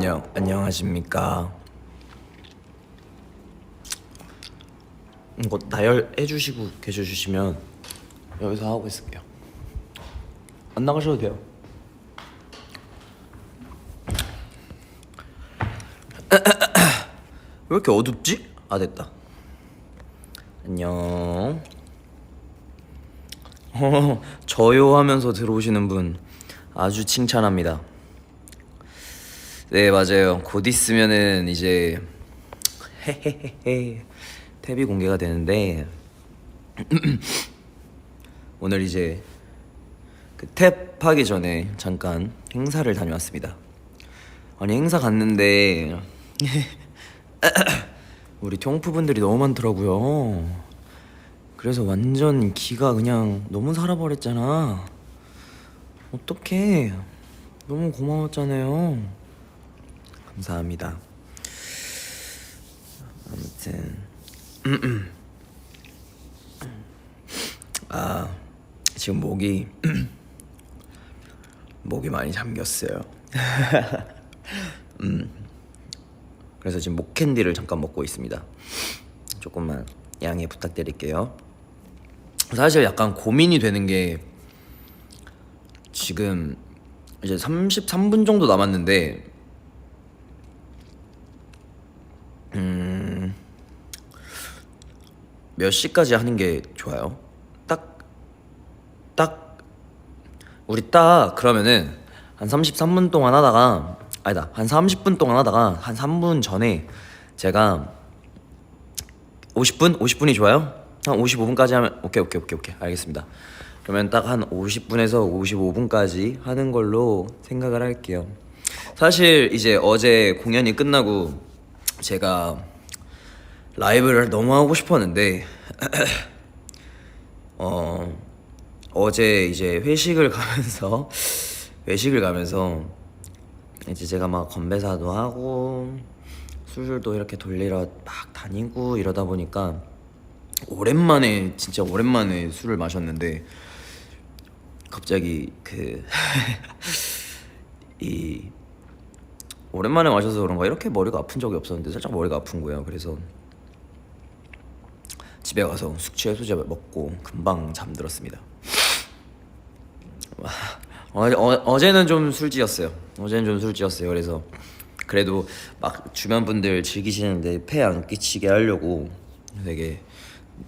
안녕 안녕하십니까. 이거 나열해 주시고 계셔 주시면 여기서 하고 있을게요. 안 나가셔도 돼요. 왜 이렇게 어둡지? 아 됐다. 안녕. 어, 저요 하면서 들어오시는 분 아주 칭찬합니다. 네 맞아요. 곧 있으면은 이제 헤헤헤헤 탭이 공개가 되는데 오늘 이제 그 탭 하기 전에 잠깐 행사를 다녀왔습니다. 아니 행사 갔는데 우리 통프분들이 너무 많더라고요. 그래서 완전 기가 그냥 너무 살아버렸잖아. 어떡해. 너무 고마웠잖아요. 감사합니다. 아무튼 아 지금 목이 목이 많이 잠겼어요. 음 그래서 지금 목 캔디를 잠깐 먹고 있습니다. 조금만 양해 부탁드릴게요. 사실 약간 고민이 되는 게 지금 이제 33분 정도 남았는데 몇 시까지 하는 게 좋아요? 딱, 딱, 우리 딱 그러면은 한 33분 동안 하다가, 아니다, 한 30분 동안 하다가 한 3분 전에 제가 50분? 50분이 좋아요? 한 55분까지 하면, 오케이, 오케이, 오케이, 오케이. 알겠습니다. 그러면 딱 한 50분에서 55분까지 하는 걸로 생각을 할게요. 사실 이제 어제 공연이 끝나고 제가 라이브를 너무 하고 싶었는데 어 어제 이제 회식을 가면서 외식을 가면서 이제 제가 막 건배사도 하고 술술도 이렇게 돌리러 막 다니고 이러다 보니까 오랜만에 진짜 오랜만에 술을 마셨는데 갑자기 그 이 오랜만에 마셔서 그런가 이렇게 머리가 아픈 적이 없었는데 살짝 머리가 아픈 거예요. 그래서 집에 가서 숙취 해소제 먹고 금방 잠들었습니다. 어, 어, 어제는 좀 술지였어요. 어제는 좀 술지였어요. 그래서 그래도 막 주변 분들 즐기시는데 폐 안 끼치게 하려고 되게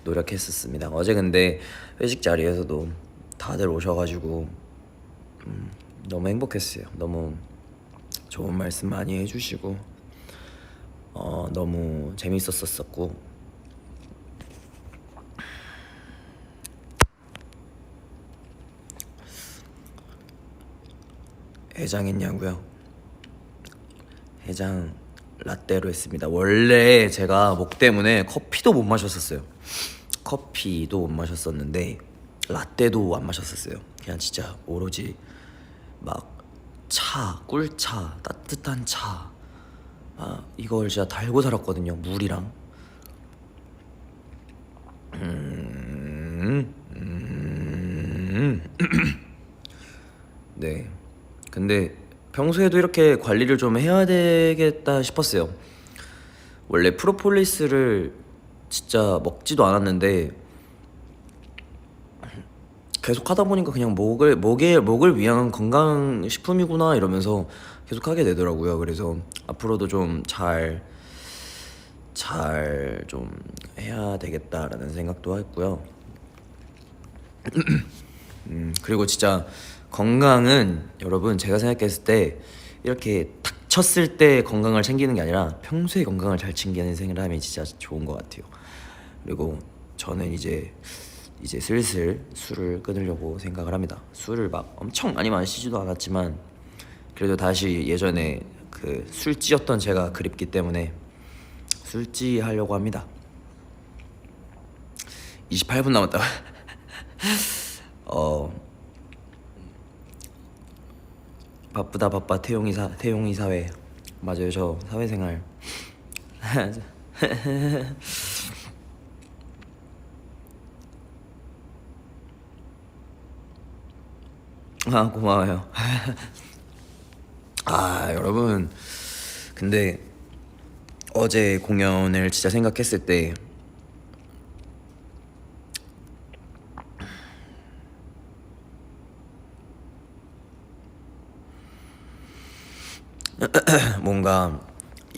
노력했었습니다. 어제 근데 회식 자리에서도 다들 오셔가지고 음, 너무 행복했어요. 너무 좋은 말씀 많이 해주시고 어, 너무 재밌었었고 해장했냐고요? 해장 라떼로 했습니다. 원래 제가 목 때문에 커피도 못 마셨었어요. 커피도 못 마셨었는데 라떼도 안 마셨었어요. 그냥 진짜 오로지 막 차, 꿀차, 따뜻한 차. 아, 이걸 진짜 달고 살았거든요. 물이랑. 음, 음. 네. 근데 평소에도 이렇게 관리를 좀 해야 되겠다 싶었어요. 원래 프로폴리스를 진짜 먹지도 않았는데 계속 하다 보니까 그냥 목을 목에 목을 위한 건강 식품이구나 이러면서 계속 하게 되더라고요. 그래서 앞으로도 좀 잘 잘 좀 해야 되겠다라는 생각도 했고요. 음, 그리고 진짜 건강은 여러분 제가 생각했을 때 이렇게 닥쳤을 때 건강을 챙기는 게 아니라 평소에 건강을 잘 챙기는 생각을 하면 진짜 좋은 것 같아요. 그리고 저는 이제 이제 슬슬 술을 끊으려고 생각을 합니다. 술을 막 엄청 많이 마시지도 않았지만 그래도 다시 예전에 그 술찌였던 제가 그립기 때문에 술찌 하려고 합니다. 28분 남았다. 어 바쁘다 바빠. 태용이 사 태용이 사회. 맞아요 저 사회생활. 아 고마워요. 아 여러분. 근데 어제 공연을 진짜 생각했을 때 뭔가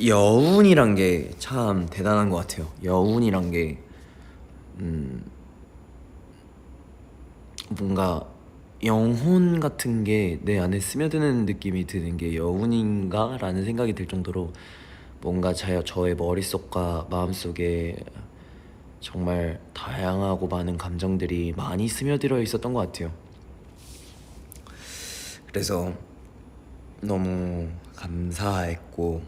여운이란 게 참 대단한 것 같아요. 여운이란 게 음, 뭔가 영혼 같은 게 내 안에 스며드는 느낌이 드는 게 여운인가 라는 생각이 들 정도로 뭔가 자, 저의 머릿속과 마음속에 정말 다양하고 많은 감정들이 많이 스며들어 있었던 것 같아요. 그래서 너무 감사했고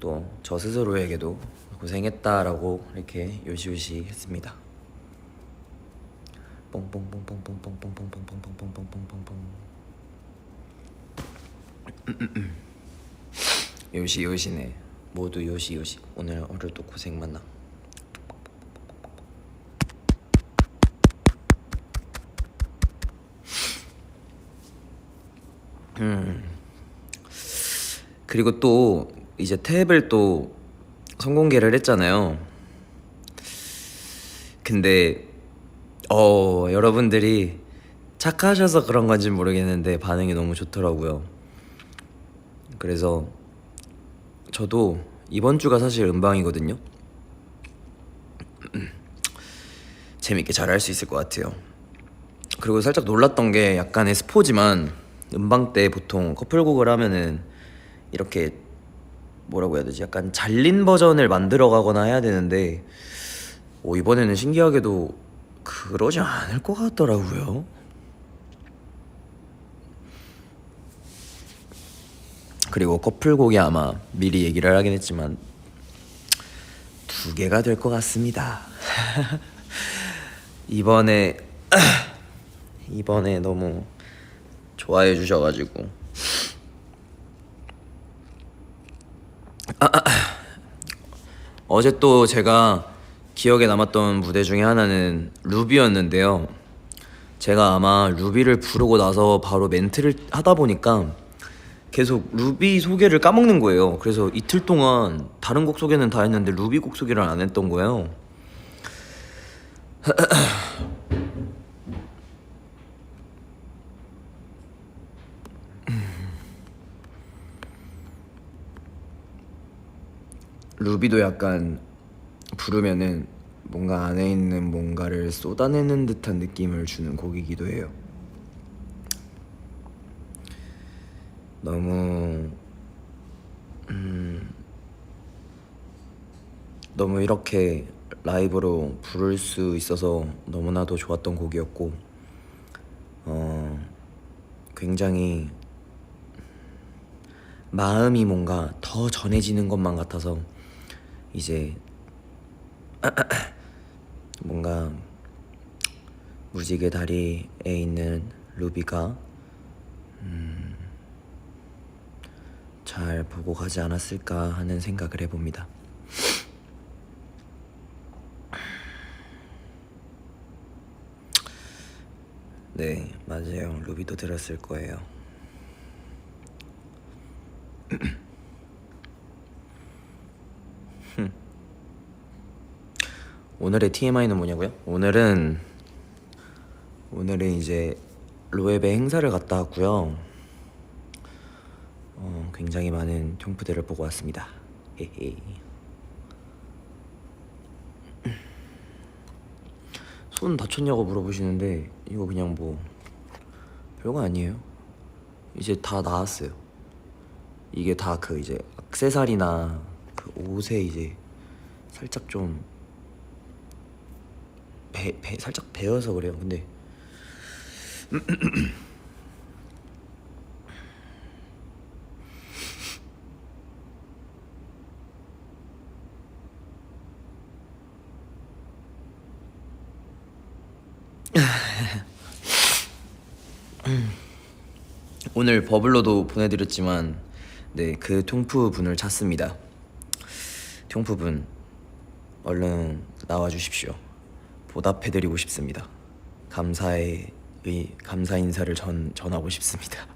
또 저 스스로에게도 고생했다라고 이렇게 요시요시 했습니다. 뽕뽕뽕뽕뽕 요시 요시네 모두 요시 요시 오늘 하루도 고생 많아. 그리고 또 이제 탭을 또 선공개를 했잖아요. 근데 어 여러분들이 착하셔서 그런 건지 모르겠는데 반응이 너무 좋더라고요. 그래서 저도 이번 주가 사실 음방이거든요. 재밌게 잘 할 수 있을 것 같아요. 그리고 살짝 놀랐던 게 약간의 스포지만 음방 때 보통 커플곡을 하면은 이렇게 뭐라고 해야 되지? 약간 잘린 버전을 만들어 가거나 해야 되는데 오, 이번에는 신기하게도 그러지 않을 것 같더라고요. 그리고 커플곡이 아마 미리 얘기를 하긴 했지만 두 개가 될 것 같습니다. 이번에 이번에 너무 좋아해 주셔가지고 어제 또 제가 기억에 남았던 무대 중에 하나는 루비였는데요. 제가 아마 루비를 부르고 나서 바로 멘트를 하다 보니까 계속 루비 소개를 까먹는 거예요. 그래서 이틀 동안 다른 곡 소개는 다 했는데 루비 곡 소개를 안 했던 거예요. 루비도 약간 부르면은 뭔가 안에 있는 뭔가를 쏟아내는 듯한 느낌을 주는 곡이기도 해요. 너무 음, 너무 이렇게 라이브로 부를 수 있어서 너무나도 좋았던 곡이었고 어 굉장히 마음이 뭔가 더 전해지는 것만 같아서 이제 뭔가 무지개 다리에 있는 루비가 음, 잘 보고 가지 않았을까 하는 생각을 해봅니다. 네, 맞아요. 루비도 들었을 거예요. 오늘의 TMI는 뭐냐고요? 오늘은 오늘은 이제 로에베 행사를 갔다 왔고요. 어, 굉장히 많은 경프들을 보고 왔습니다. 헤헤. 손 다쳤냐고 물어보시는데 이거 그냥 뭐 별거 아니에요. 이제 다 나았어요. 이게 다 그 이제 액세서리나 그 옷에 이제 살짝 좀 배, 배 살짝 베어서 그래요. 근데 오늘 버블로도 보내드렸지만 네그 통프 분을 찾습니다. 통프 분 얼른 나와 주십시오. 보답해드리고 싶습니다. 감사의 의, 감사 인사를 전 전하고 싶습니다.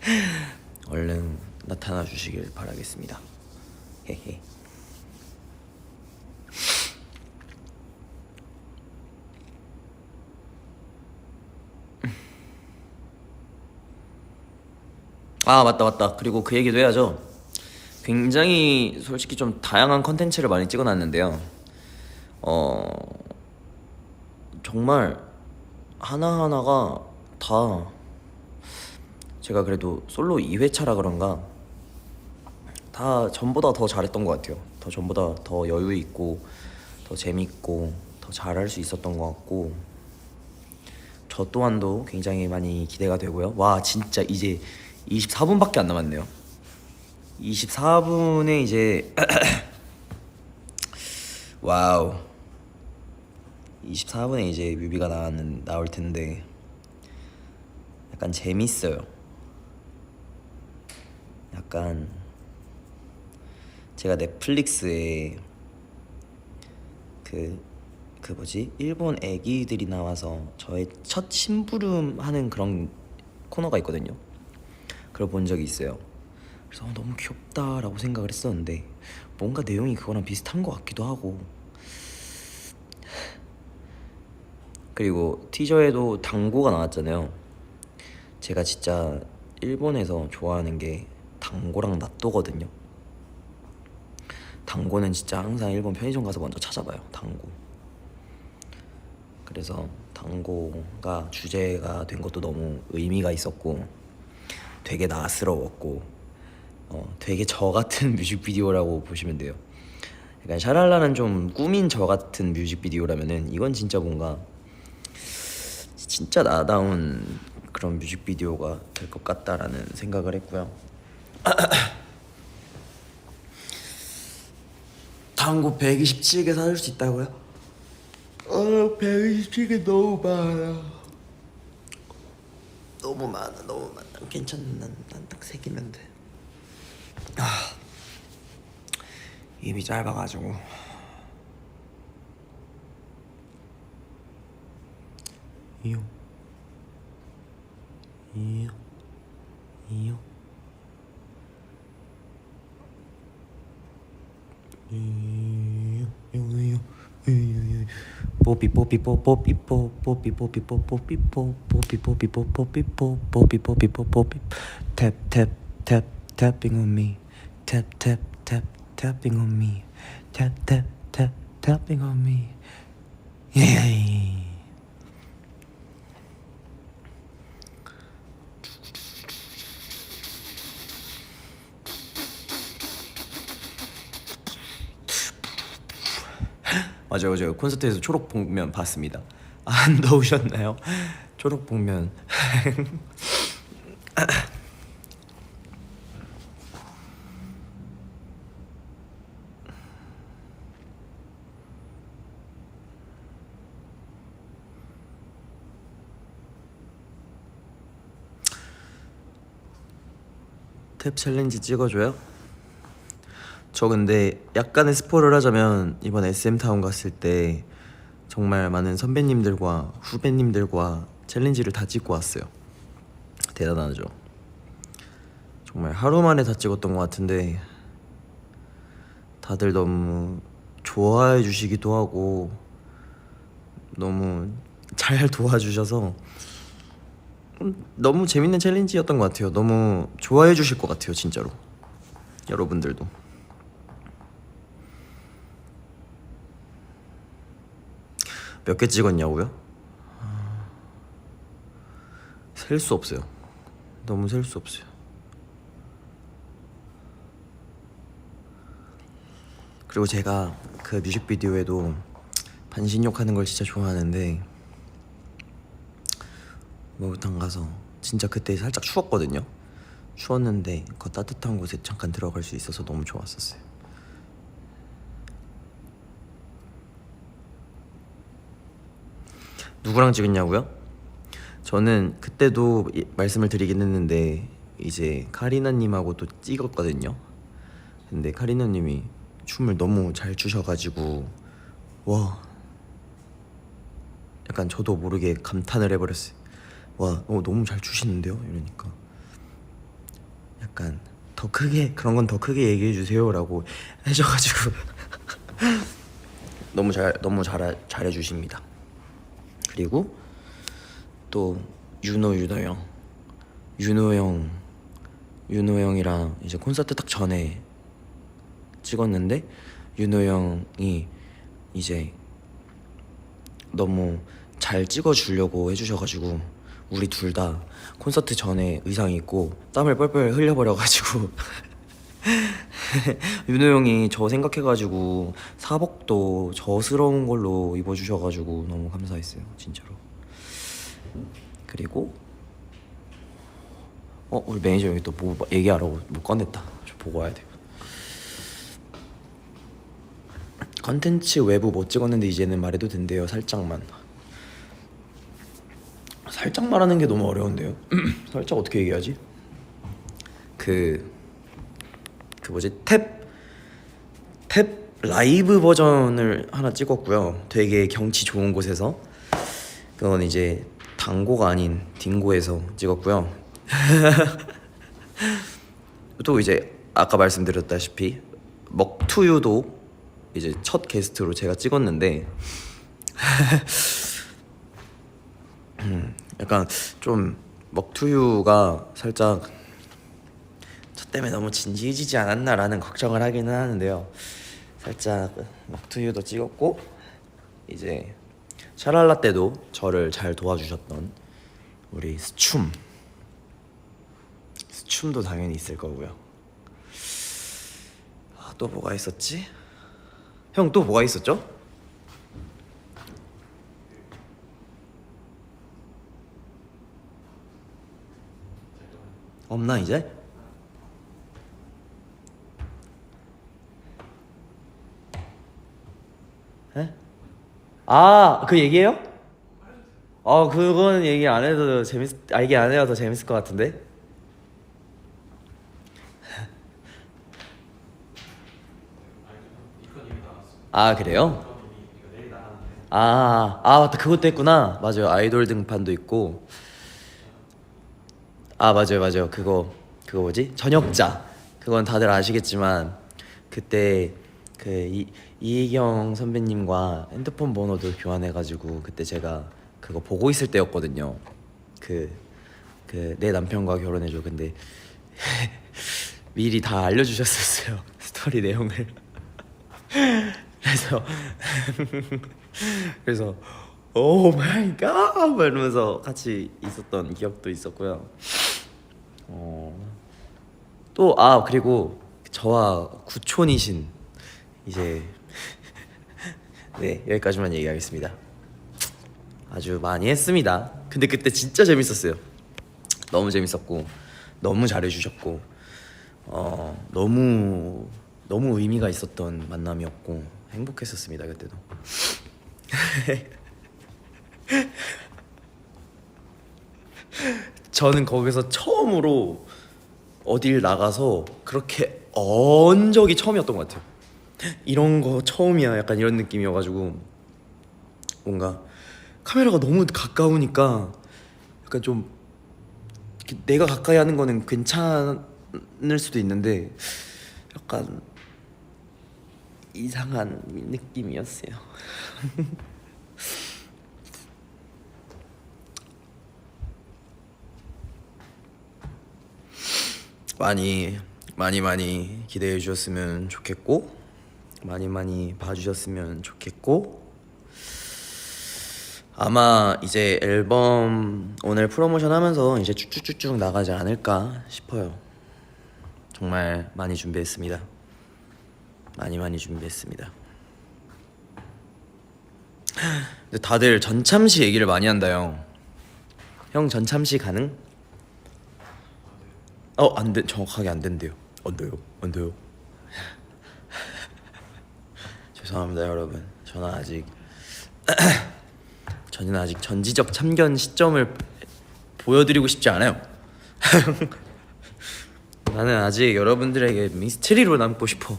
얼른 나타나 주시길 바라겠습니다. 헤헤. 아 맞다 맞다 그리고 그 얘기도 해야죠 굉장히 솔직히 좀 다양한 컨텐츠를 많이 찍어놨는데요 어 정말 하나하나가 다 제가 그래도 솔로 2회차라 그런가 다 전보다 더 잘했던 것 같아요 더 전보다 더 여유 있고 더 재밌고 더 잘할 수 있었던 것 같고 저 또한도 굉장히 많이 기대가 되고요. 와 진짜 이제 24분밖에 안 남았네요. 24분에 이제 와우 24분에 이제 뮤비가 나왔는 나올 텐데 약간 재밌어요. 약간 제가 넷플릭스에 그, 그 뭐지? 일본 애기들이 나와서 저의 첫 심부름 하는 그런 코너가 있거든요. 그걸 본 적이 있어요. 그래서 어, 너무 귀엽다라고 생각을 했었는데 뭔가 내용이 그거랑 비슷한 것 같기도 하고 그리고 티저에도 당고가 나왔잖아요. 제가 진짜 일본에서 좋아하는 게 당고랑 나또거든요. 당고는 진짜 항상 일본 편의점 가서 먼저 찾아봐요. 당고. 그래서 당고가 주제가 된 것도 너무 의미가 있었고 되게 나스러웠고 어, 되게 저 같은 뮤직비디오라고 보시면 돼요. 약간 샤랄라는 좀 꾸민 저 같은 뮤직비디오라면은 이건 진짜 뭔가 진짜 나다운 그런 뮤직비디오가 될 것 같다라는 생각을 했고요. 당고 127개 사줄 수 있다고요? 어, 127개 너무 많아. 너무 많아, 너무 많아. 괜찮아, 난딱 세 개면 돼. 아, 입이 짧아가지고. yêu yêu yêu Poppy poppy pop poppy pop poppy poppy pop poppy poppy poppy poppy poppy poppy poppy. Tap tap tap tapping on me. Tap tap tap tapping on me. Tap tap tap tapping on me. Yeah. 맞아요, 맞아요. 콘서트에서 초록 복면 봤습니다. 안 더우셨나요? 초록 복면. 탭 챌린지 찍어줘요? 저 근데 약간의 스포를 하자면 이번 SM 타운 갔을 때 정말 많은 선배님들과 후배님들과 챌린지를 다 찍고 왔어요. 대단하죠. 정말 하루 만에 다 찍었던 것 같은데 다들 너무 좋아해 주시기도 하고 너무 잘 도와주셔서 음, 너무 재밌는 챌린지였던 것 같아요. 너무 좋아해 주실 것 같아요, 진짜로. 여러분들도. 몇 개 찍었냐고요? 셀 수 없어요. 너무 셀 수 없어요. 그리고 제가 그 뮤직비디오에도 반신욕 하는 걸 진짜 좋아하는데 목욕탕 가서 진짜 그때 살짝 추웠거든요. 추웠는데 그 따뜻한 곳에 잠깐 들어갈 수 있어서 너무 좋았었어요. 누구랑 찍었냐고요? 저는 그때도 이- 말씀을 드리긴 했는데 이제 카리나님하고 또 찍었거든요. 근데 카리나님이 춤을 너무 잘 추셔가지고 와 약간 저도 모르게 감탄을 해버렸어요. 와 어, 너무 잘 추시는데요? 이러니까 약간 더더 크게 그런 건 더 크게 얘기해 주세요라고 해줘가지고 너무 잘 너무 잘 잘해 주십니다. 그리고 또 윤호 윤호 형. 윤호 형. 윤호 형이랑 이제 콘서트 딱 전에 찍었는데 윤호 형이 이제 너무 잘 찍어주려고 해주셔가지고 우리 둘 다 콘서트 전에 의상 입고 땀을 뻘뻘 흘려버려가지고 윤호 형이 저 생각해가지고 사복도 저스러운 걸로 입어주셔가지고 너무 감사했어요 진짜로. 그리고 어 우리 매니저 여기 또 뭐 얘기하라고 뭐 꺼냈다. 좀 보고 와야 돼. 컨텐츠 외부 못 찍었는데 이제는 말해도 된대요 살짝만. 살짝 말하는 게 너무 어려운데요? 살짝 어떻게 얘기하지? 그 그 뭐지? 탭 탭 라이브 버전을 하나 찍었고요. 되게 경치 좋은 곳에서. 그건 이제 당고가 아닌 딩고에서 찍었고요. 또 이제 아까 말씀드렸다시피 먹투유도 이제 첫 게스트로 제가 찍었는데 음, 약간 좀 먹투유가 살짝 저 때문에 너무 진지해지지 않았나라는 걱정을 하기는 하는데요. 살짝 먹투유도 찍었고 이제 샤랄라 때도 저를 잘 도와주셨던 우리 스춤 스춤도 당연히 있을 거고요. 아, 또 뭐가 있었지? 형 또 뭐가 있었죠? 없나 이제? 에? 아, 그 얘기예요? 어, 그건 얘기 안 해도 재밌, 아, 얘기 안 해도 더 재밌을 것 같은데? 아, 그래요? 아, 아, 맞다. 그것도 했구나. 맞아요. 아이돌 등판도 있고. 아, 맞아요. 맞아요. 그거, 그거 뭐지? 저녁자. 그건 다들 아시겠지만, 그때 그 이, 이희경 선배님과 핸드폰 번호도 교환해가지고, 그때 제가 그거 보고 있을 때였거든요. 그, 그, 내 남편과 결혼해줘. 근데, 미리 다 알려주셨었어요. 스토리 내용을. 그래서 그래서 오 마이 갓 이러면서 같이 있었던 기억도 있었고요. 어, 또 아 그리고 저와 구촌이신 이제 네 여기까지만 얘기하겠습니다. 아주 많이 했습니다. 근데 그때 진짜 재밌었어요. 너무 재밌었고 너무 잘해주셨고 어 너무 너무 의미가 있었던 만남이었고 행복했었습니다 그때도. 저는 거기서 처음으로 어딜 나가서 그렇게 언 적이 처음이었던 것 같아요. 이런 거 처음이야 약간 이런 느낌이어가지고 뭔가 카메라가 너무 가까우니까 약간 좀 내가 가까이 하는 거는 괜찮을 수도 있는데 약간 이상한 느낌이었어요. 많이 많이 많이 기대해 주셨으면 좋겠고 많이 많이 봐주셨으면 좋겠고 아마 이제 앨범 오늘 프로모션 하면서 이제 쭉쭉쭉쭉 나가지 않을까 싶어요. 정말 많이 준비했습니다. 많이 많이 준비했습니다. 근데 다들 전참시 얘기를 많이 한다 형. 형 전참시 가능? 어, 안 돼. 정확하게 안 된대요. 안 돼요. 안 돼요. 죄송합니다, 여러분. 저는 아직 저는 아직 전지적 참견 시점을 보여드리고 싶지 않아요. 나는 아직 여러분들에게 미스테리로 남고 싶어.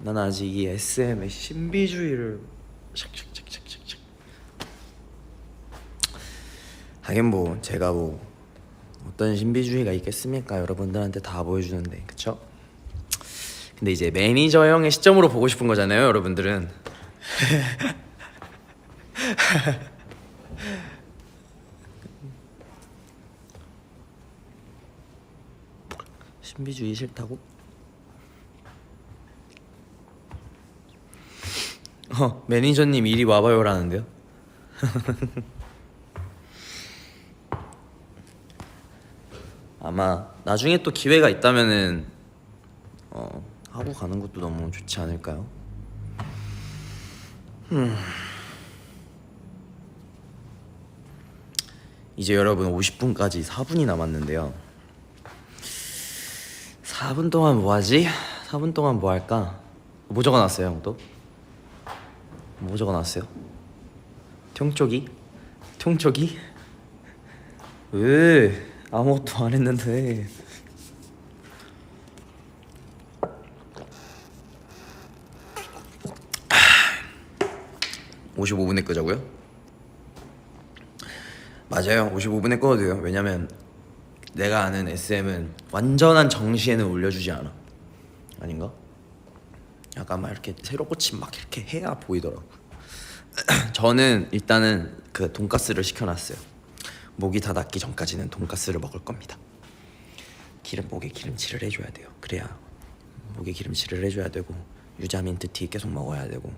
나는 아직 이 SM의 신비주의를 샥샥샥샥샥. 하긴 뭐 제가 뭐 어떤 신비주의가 있겠습니까? 여러분들한테 다 보여주는데, 그쵸? 근데 이제 매니저 형의 시점으로 보고 싶은 거잖아요, 여러분들은. 신비주의 싫다고? 어, 매니저님 이리 와봐요라는데요. 아마 나중에 또 기회가 있다면은 가는 것도 너무 좋지 않을까요? 음. 이제 여러분 50분까지 4분이 남았는데요. 4분 동안 뭐 하지? 4분 동안 뭐 할까? 뭐 적어놨어요, 형 또? 뭐 적어놨어요? 통쪽이? 통쪽이? 왜 아무것도 안 했는데 55분에 끄자고요? 맞아요. 55분에 꺼도 돼요. 왜냐면 내가 아는 SM은 완전한 정시에는 올려주지 않아. 아닌가? 약간 막 이렇게 새로 꽂힌 막 이렇게 해야 보이더라고. 저는 일단은 그 돈가스를 시켜놨어요. 목이 다 낫기 전까지는 돈가스를 먹을 겁니다. 기름 목에 기름칠을 해줘야 돼요. 그래야 목에 기름칠을 해줘야 되고 유자민트 티 계속 먹어야 되고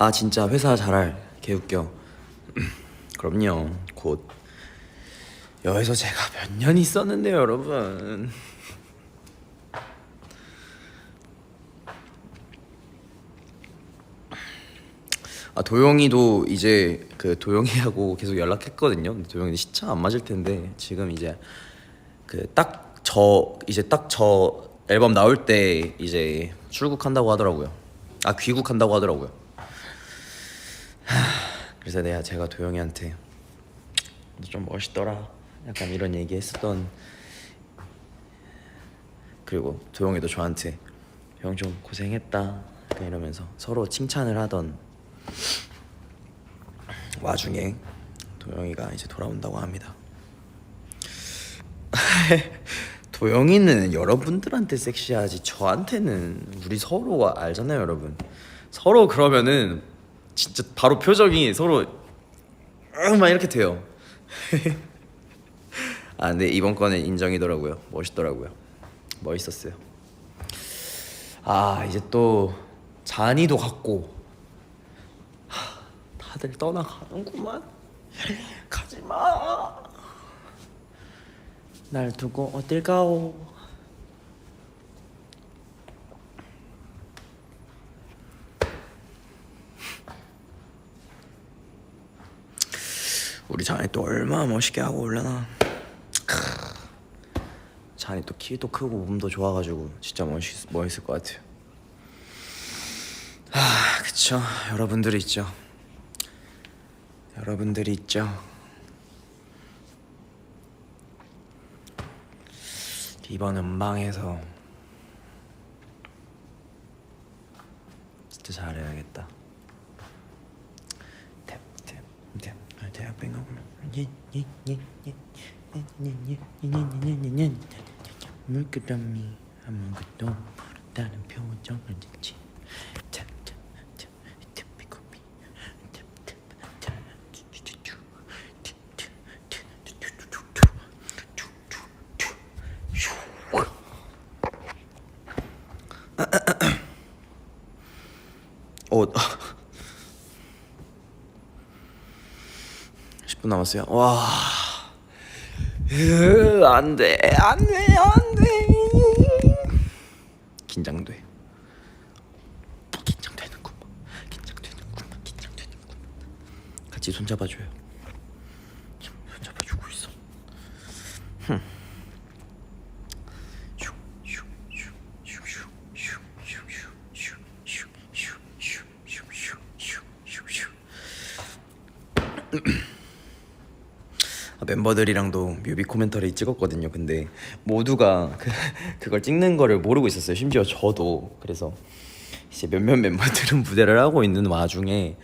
아 진짜 회사 잘할 개웃겨. 그럼요. 곧 여기서 제가 몇 년 있었는데요 여러분. 아 도영이도 이제 그 도영이하고 계속 연락했거든요. 근데 도영이 시차 안 맞을 텐데 지금 이제 그 딱 저 이제 딱 저 앨범 나올 때 이제 출국한다고 하더라고요. 아 귀국한다고 하더라고요 그래서 내가 제가 도영이한테 너 좀 멋있더라 약간 이런 얘기 했었던 그리고 도영이도 저한테 형 좀 고생했다 이러면서 서로 칭찬을 하던 와중에 도영이가 이제 돌아온다고 합니다. 도영이는 여러분들한테 섹시하지 저한테는 우리 서로 알잖아요 여러분. 서로 그러면은 진짜 바로 표정이 서로 으, 막 이렇게 돼요. 아 근데 이번 거는 인정이더라고요. 멋있더라고요. 멋있었어요. 아 이제 또 잔이도 갔고 하, 다들 떠나가는구만. 가지 마. 날 두고 어딜 가오? 우리 잔이 또 얼마나 멋있게 하고 올려나. 크. 잔이 또 키도 크고 몸도 좋아가지고 진짜 멋있, 멋있을 것 같아요. 아 그쵸. 여러분들이 있죠. 여러분들이 있죠. 이번 음방에서 진짜 잘해야겠다 아무것도 아무것도 다른 표정을 짓지 남았어요. 와. 으, 안 돼. 안 돼. 안 돼. 긴장돼. 긴장되는구만. 긴장되는구만. 긴장되는구만. 같이 손 잡아 줘요. 멤버들이랑도 뮤비 코멘터리 찍었거든요. 근데 모두가 그, 그걸 찍는 거를 모르고 있었어요. 심지어 저도 그래서 이제 몇몇 멤버들은 무대를 하고 있는 와중에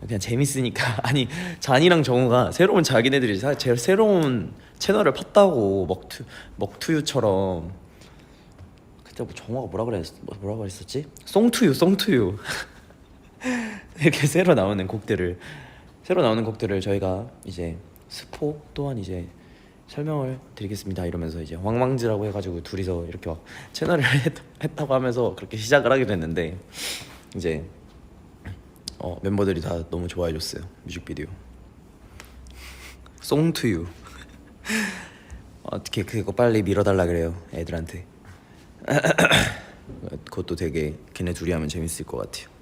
그냥 재밌으니까 아니 잔이랑 정우가 새로운 자기네들이 사- 제 새로운 채널을 팠다고 먹투 먹투유처럼 그때 뭐 정우가 뭐라 그랬 뭐라고 했었지? 송투유 송투유 이렇게 새로 나오는 곡들을 새로 나오는 곡들을 저희가 이제 스포 또한 이제 설명을 드리겠습니다. 이러면서 이제 황망지라고 해가지고 둘이서 이렇게 막 채널을 했, 했다고 하면서 그렇게 시작을 하게 됐는데 이제 어, 멤버들이 다 너무 좋아해 줬어요 뮤직비디오. 송투유 어떻게 그거 빨리 밀어달라 그래요 애들한테. 그것도 되게 걔네 둘이 하면 재밌을 것 같아요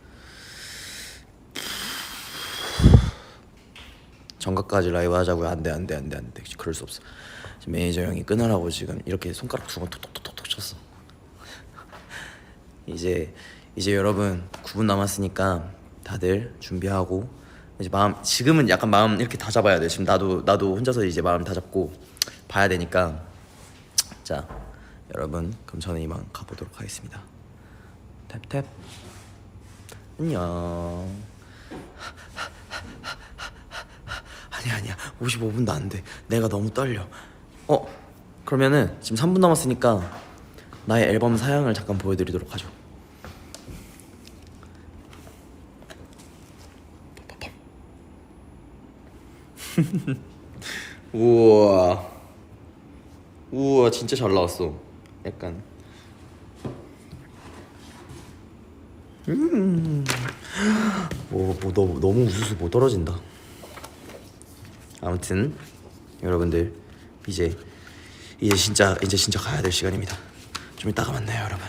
정각까지 라이브 하자고요. 안 돼 안 돼 안 돼 안 돼. 그럴 수 없어. 지금 매니저 형이 끊으라고 지금 이렇게 손가락 두 번 톡톡톡톡 쳤어. 이제 이제 여러분 9분 남았으니까 다들 준비하고 이제 마음 지금은 약간 마음 이렇게 다 잡아야 돼. 지금 나도 나도 혼자서 이제 마음 다 잡고 봐야 되니까. 자 여러분 그럼 저는 이만 가보도록 하겠습니다. 탭탭. 안녕 아니야 아니야. 55분도 안 돼. 내가 너무 떨려. 어 그러면은 지금 3분 남았으니까 나의 앨범 사양을 잠깐 보여드리도록 하죠. 우와. 우와 진짜 잘 나왔어. 약간. 뭐, 뭐 너무 너무 우수수 못 떨어진다 아무튼 여러분들 이제 이제 진짜 이제 진짜 가야 될 시간입니다. 좀 이따가 만나요 여러분